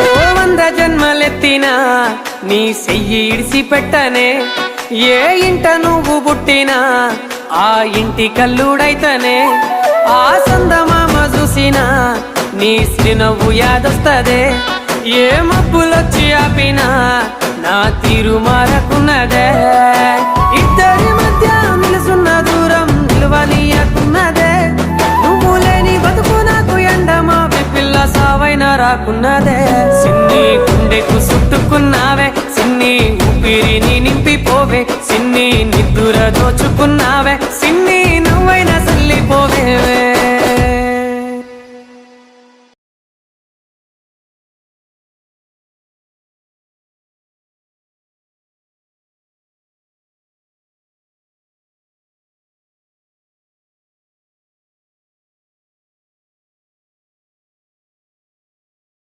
ఓ వంద జన్మలెత్తినా నీ చెయ్యి ఇడిసి పెట్టనే ఏ ఇంట నువ్వు పుట్టినా ఆ ఇంటి కల్లుడైతనే ఆ సందమామ చూసినా నీ సిరినవ్వు యాదొస్తదే. ఏ మబ్బులొచ్చి ఆపినా నా తీరు మారకున్నదే. రాకున్నదే. సిన్ని గుండెకు చుట్టుకున్నావే సిన్ని ఊపిరిని నింపిపోవే సిన్ని నిద్దుర దోచుకున్నావే సిన్ని